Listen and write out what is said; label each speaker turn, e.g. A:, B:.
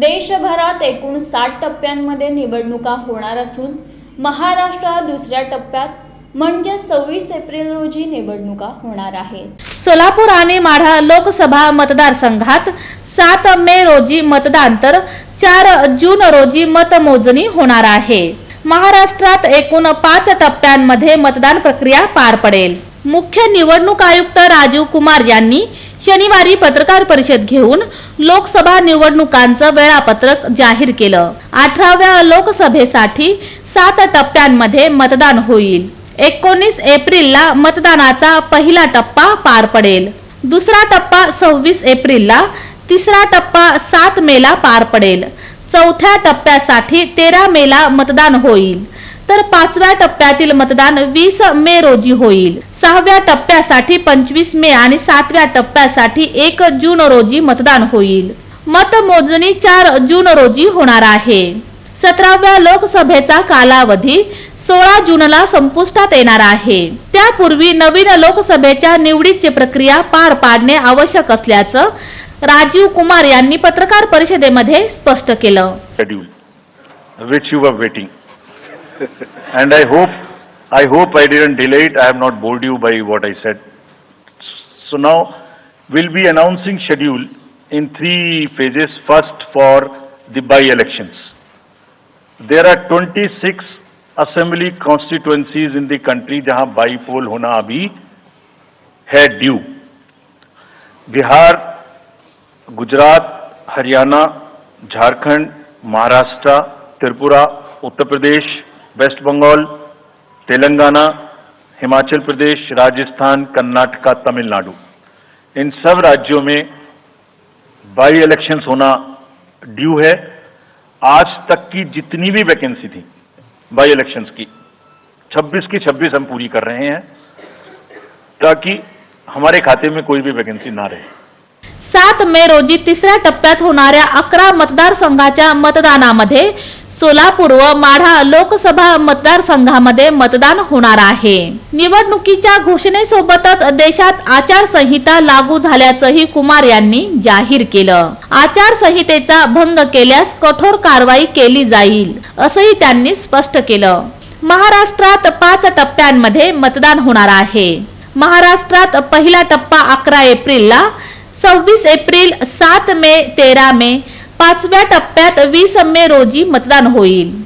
A: देशभरात एकूण साठ टप्प्यांमध्ये निवडणुका होणार असून महाराष्ट्रात दुसऱ्या टप्प्यात म्हणजे सव्वीस एप्रिल रोजी निवडणुका होणार आहेत.
B: सोलापूर आणि माढा लोकसभा मतदारसंघात सात मे रोजी मतदान तर चार जून रोजी मतमोजणी होणार आहे. महाराष्ट्रात एकूण पाच टप्प्यांमध्ये मतदान प्रक्रिया पार पडेल. मुख्य निवडणूक आयुक्त राजीव कुमार यांनी शनिवारी पत्रकार परिषद घेऊन लोकसभा निवडणुकांचं वेळापत्रक जाहीर केलं. अठराव्या लोकसभेसाठी सात टप्प्यांमध्ये मतदान होईल. एकोणीस एप्रिलला मतदानाचा पहिला टप्पा पार पडेल. दुसरा टप्पा सव्वीस एप्रिलला तिसरा टप्पा सात मेला पार पडेल. चौथ्या टप्प्यासाठी तेरा मेला मतदान होईल. तर पाचव्या टप्प्यातील मतदान वीस मे रोजी होईल. सहाव्या टप्प्यासाठी पंचवीस मे आणि सातव्या टप्प्यासाठी एक जून रोजी मतदान होईल. मतमोजणी चार जून रोजी होणार आहे. सतराव्या लोकसभेचा कालावधी सोळा जूनला संपुष्टात येणार आहे. त्यापूर्वी नवीन लोकसभेच्या निवडीची प्रक्रिया पार पाडणे आवश्यक असल्याचं राजीव कुमार यांनी पत्रकार परिषदेमध्ये स्पष्ट केलं.
C: And I hope, I hope I didn't delay it, I have not bored you by what I said. So now, we'll be announcing schedule in three phases. First for the by-elections. There are twenty-six assembly constituencies in the country जहाँ बाई pole होना अभी है due Bihar Gujarat Haryana Jharkhand Maharashtra Tripura Uttar Pradesh West Bengal, Telangana, Himachal Pradesh, Rajasthan, Karnataka, Tamil Nadu. In सब राज्यों में बाई elections होना ड्यू है। आज तक की जितनी भी वैकेंसी थी बाई इलेक्शंस की 26 की 26 हम पूरी कर रहे हैं ताकि हमारे खाते में कोई भी वैकेंसी ना रहे।
B: सात मे रोजी तिसऱ्या टप्प्यात होणाऱ्या अकरा मतदारसंघाच्या मतदानामध्ये सोलापूर व माढा लोकसभा मतदारसंघामध्ये मतदान होणार आहे. निवडणुकीच्या घोषणेसोबतच देशात आचारसंहिता लागू झाल्याचंही कुमार यांनी जाहीर केलं. आचारसंहितेचा भंग केल्यास कठोर कारवाई केली जाईल असंही त्यांनी स्पष्ट केलं. महाराष्ट्रात पाच टप्प्यांमध्ये मतदान होणार आहे. महाराष्ट्रात पहिला टप्पा अकरा एप्रिलला सव्वीस एप्रिल सात मे तेरा मे पाचव्या टप्प्यात वीस मे रोजी मतदान होईल.